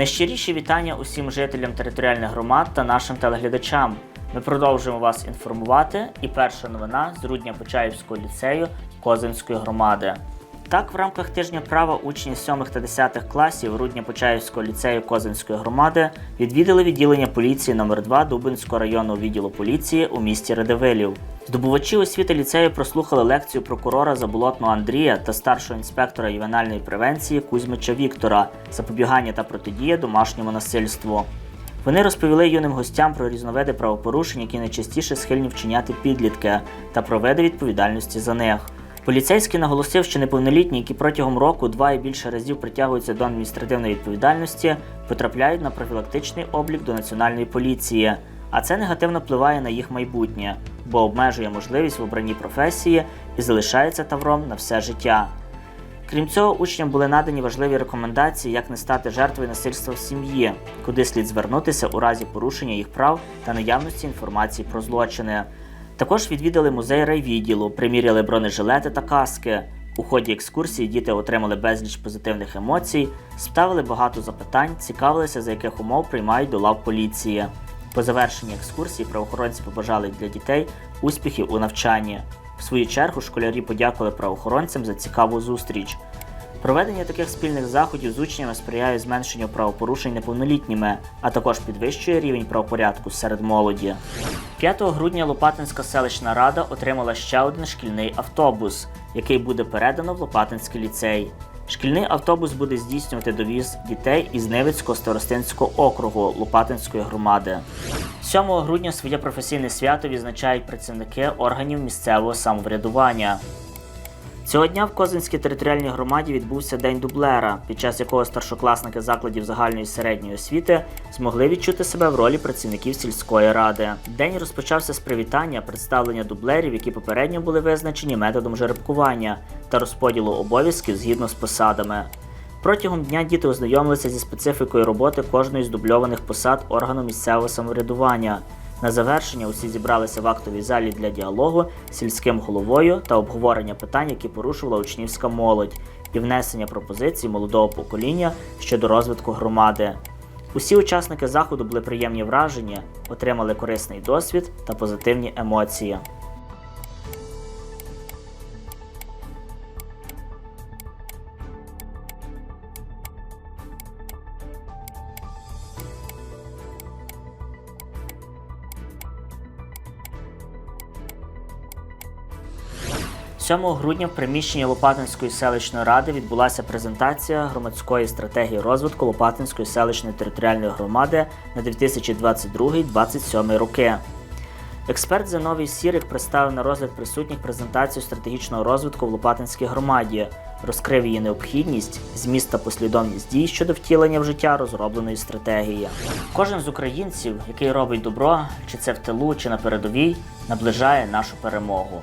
Найщиріші вітання усім жителям територіальних громад та нашим телеглядачам. Ми продовжуємо вас інформувати. І перша новина з Рудня Почаївського ліцею Козинської громади. Так, в рамках тижня права учні 7 та 10 класів Рудня Почаївського ліцею Козинської громади відвідали відділення поліції номер 2 Дубинського районного відділу поліції у місті Радивилів. Здобувачі освіти ліцею прослухали лекцію прокурора Заболотного Андрія та старшого інспектора ювенальної превенції Кузьмича Віктора запобігання та протидія домашньому насильству. Вони розповіли юним гостям про різновиди правопорушень, які найчастіше схильні вчиняти підлітки, та про види відповідальності за них. Поліцейський наголосив, що неповнолітні, які протягом року два і більше разів притягуються до адміністративної відповідальності, потрапляють на профілактичний облік до національної поліції, а це негативно впливає на їх майбутнє, бо обмежує можливість в обранні професії і залишається тавром на все життя. Крім цього, учням були надані важливі рекомендації, як не стати жертвою насильства в сім'ї, куди слід звернутися у разі порушення їх прав та наявності інформації про злочини. Також відвідали музей райвідділу, приміряли бронежилети та каски. У ході екскурсії діти отримали безліч позитивних емоцій, ставили багато запитань, цікавилися, за яких умов приймають до лав поліції. По завершенні екскурсії правоохоронці побажали для дітей успіхів у навчанні. В свою чергу школярі подякували правоохоронцям за цікаву зустріч. Проведення таких спільних заходів з учнями сприяє зменшенню правопорушень неповнолітніми, а також підвищує рівень правопорядку серед молоді. 5 грудня Лопатинська селищна рада отримала ще один шкільний автобус, який буде передано в Лопатинський ліцей. Шкільний автобус буде здійснювати довіз дітей із Невицького старостинського округу Лопатинської громади. 7 грудня своє професійне свято відзначають працівники органів місцевого самоврядування. Цього дня в Козинській територіальній громаді відбувся День дублера, під час якого старшокласники закладів загальної середньої освіти змогли відчути себе в ролі працівників сільської ради. День розпочався з привітання, представлення дублерів, які попередньо були визначені методом жеребкування та розподілу обов'язків згідно з посадами. Протягом дня діти ознайомилися зі специфікою роботи кожної з дубльованих посад органу місцевого самоврядування. На завершення усі зібралися в актовій залі для діалогу з сільським головою та обговорення питань, які порушувала учнівська молодь, і внесення пропозицій молодого покоління щодо розвитку громади. Усі учасники заходу були приємні враження, отримали корисний досвід та позитивні емоції. – 7 грудня в приміщенні Лопатинської селищної ради відбулася презентація громадської стратегії розвитку Лопатинської селищної територіальної громади на 2022-2027 роки. Експерт Зиновій Сірик представив на розгляд присутніх презентацію стратегічного розвитку в Лопатинській громаді, розкрив її необхідність, зміст та послідовність дій щодо втілення в життя розробленої стратегії. Кожен з українців, який робить добро, чи це в тилу, чи на передовій, наближає нашу перемогу.